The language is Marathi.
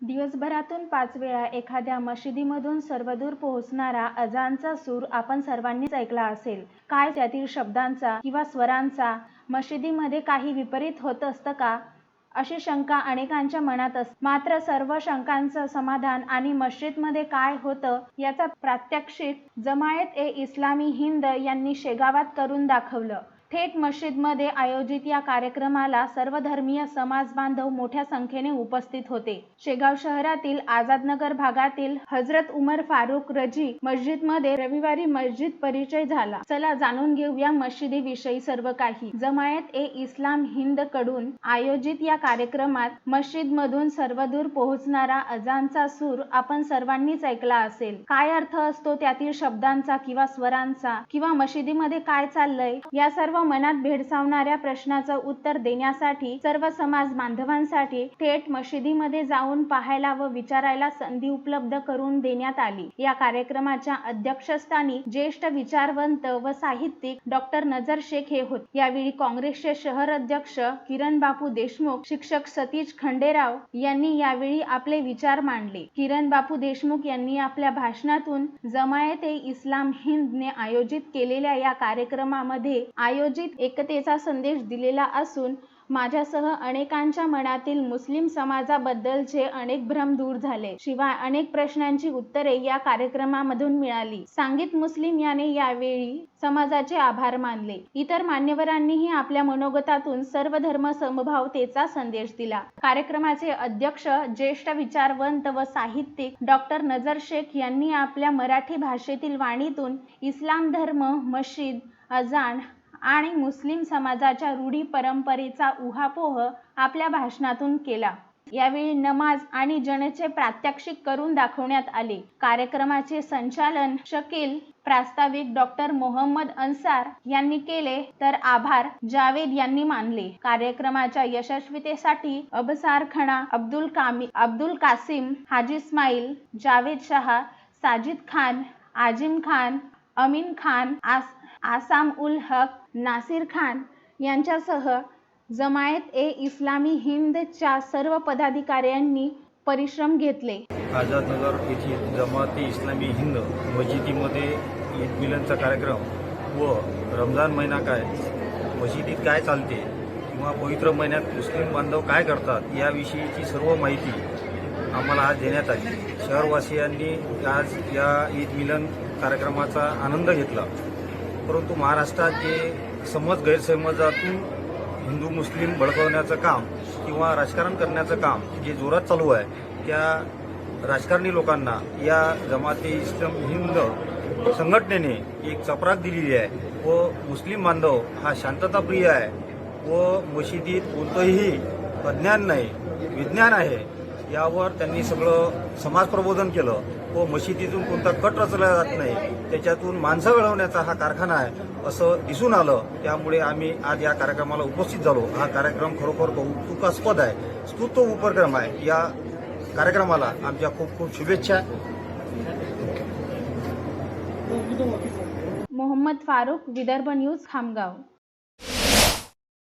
दिवसभरातून पाच वेळा एखाद्या मशिदीमधून सर्वदूर पोहोचणारा अजानचा सूर आपण सर्वांनीच ऐकला असेल. काय त्यातील शब्दांचा किंवा स्वरांचा मशिदीमध्ये काही विपरीत होत असतं का? अशी शंका अनेकांच्या मनात असते. मात्र सर्व शंकांचं समाधान आणि मस्जिदमध्ये काय होतं याचा प्रात्यक्षिक जमायत-ए-इस्लामी हिंद यांनी शेगावात करून दाखवलं. थेट मशीदमध्ये आयोजित या कार्यक्रमाला सर्वधर्मीय समाज बांधव मोठ्या संख्येने उपस्थित होते. शेगाव शहरातील आझादनगर भागातील हजरत उमर फारुक रजी मस्जिदमध्ये रविवारी मस्जिद परिचय झाला. चला जाणून घेऊ या मशिदीविषयी सर्व काही. जमायत-ए-इस्लाम हिंदकडून आयोजित या कार्यक्रमात मशीदमधून सर्वदूर पोहोचणारा अजानचा सूर आपण सर्वांनीच ऐकला असेल. काय अर्थ असतो त्यातील शब्दांचा किंवा स्वरांचा किंवा मशिदीमध्ये काय चाललंय या सर्व मनात भेडसावणाऱ्या प्रश्नाचं उत्तर देण्यासाठी सर्व समाज बांधवांसाठी थेट मशिदीमध्ये जाऊन पाहायला व विचारायला संधी उपलब्ध करून देण्यात आली. या कार्यक्रमाच्या अध्यक्षस्थानी ज्येष्ठ विचारवंत व साहित्यिक डॉ. नजर शेख हे होते. यावेळी काँग्रेसचे शहर अध्यक्ष किरण बापू देशमुख, शिक्षक सतीश खंडेराव यांनी यावेळी आपले विचार मांडले. किरण बापू देशमुख यांनी आपल्या भाषणातून जमायत-ए-इस्लाम हिंद ने आयोजित केलेल्या या कार्यक्रमामध्ये आयोजित आयोजित एकतेचा संदेश दिलेला असून माझ्यासह अनेकांच्या मनातील मुस्लिम समाजाबद्दलचे अनेक भ्रम दूर झाले. शिवाय अनेक प्रश्नांची उत्तरे या कार्यक्रमामधून मिळाली. सांगीत मुस्लिम याने यावेळी समाजाचे आभार मानले. इतर मान्यवरांनीही आपल्या मनोगतातून सर्व धर्म समभावतेचा संदेश दिला. कार्यक्रमाचे अध्यक्ष ज्येष्ठ विचारवंत व साहित्यिक डॉक्टर नजर शेख यांनी आपल्या मराठी भाषेतील वाणीतून इस्लाम धर्म, मशीद, अजान आणि मुस्लिम समाजाच्या रूढी परंपरेचा उहापोह आपल्या भाषणातून केला. यावेळी नमाज आणि जनचे प्रात्यक्षिक करून दाखवण्यात आले. कार्यक्रमाचे संचालन शकील, प्रास्ताविक डॉक्टर मोहम्मद अन्सार यांनी केले तर आभार जावेद यांनी मानले. कार्यक्रमाच्या यशस्वीतेसाठी अबसारखाना, अब्दुल कामी अब्दुल कासिम, हाजी इस्माईल, जावेद शहा साजिद खान, आजिम खान, अमीन खान, आसाम उल हक, नासिर खान यांच्यासह जमायत-ए-इस्लामी हिंदच्या सर्व पदाधिकाऱ्यांनी परिश्रम घेतले. आझादनगर येथील जमात-ए-इस्लामी हिंद मशिदीमध्ये ईद मिलनचा कार्यक्रम व रमजान महिना काय, मशिदीत काय चालते किंवा पवित्र महिन्यात मुस्लिम बांधव काय करतात याविषयीची सर्व माहिती आम्हाला आज देण्यात आली. शहरवासियांनी आज या ईद मिलन कार्यक्रमाचा आनंद घेतला. परंतु महाराष्ट्रात जे समज गैरसमजातून हिंदू मुस्लिम भडकवण्याचं काम किंवा राजकारण करण्याचं काम जे जोरात चालू आहे त्या राजकारणी लोकांना या जमाते इस्लाम हिंद संघटनेने एक चपराक दिलेली आहे. व मुस्लिम बांधव हा शांतताप्रिय आहे. व मशिदीत कोणतंही अज्ञान नाही विज्ञान आहे. यावर त्यांनी सगळं समाज प्रबोधन केलं. व मशिदीतून कोणता कट रचला जात नाही त्याच्यातून माणसं घडवण्याचा हा कारखाना आहे असं दिसून आलं. त्यामुळे आम्ही आज या कार्यक्रमाला उपस्थित झालो. हा कार्यक्रम खरोखर कौतुकास्पद आहे स्तुत्व उपक्रम आहे. या कार्यक्रमाला आमच्या खूप खूप शुभेच्छा. मोहम्मद फारूक, विदर्भ न्यूज, खामगाव.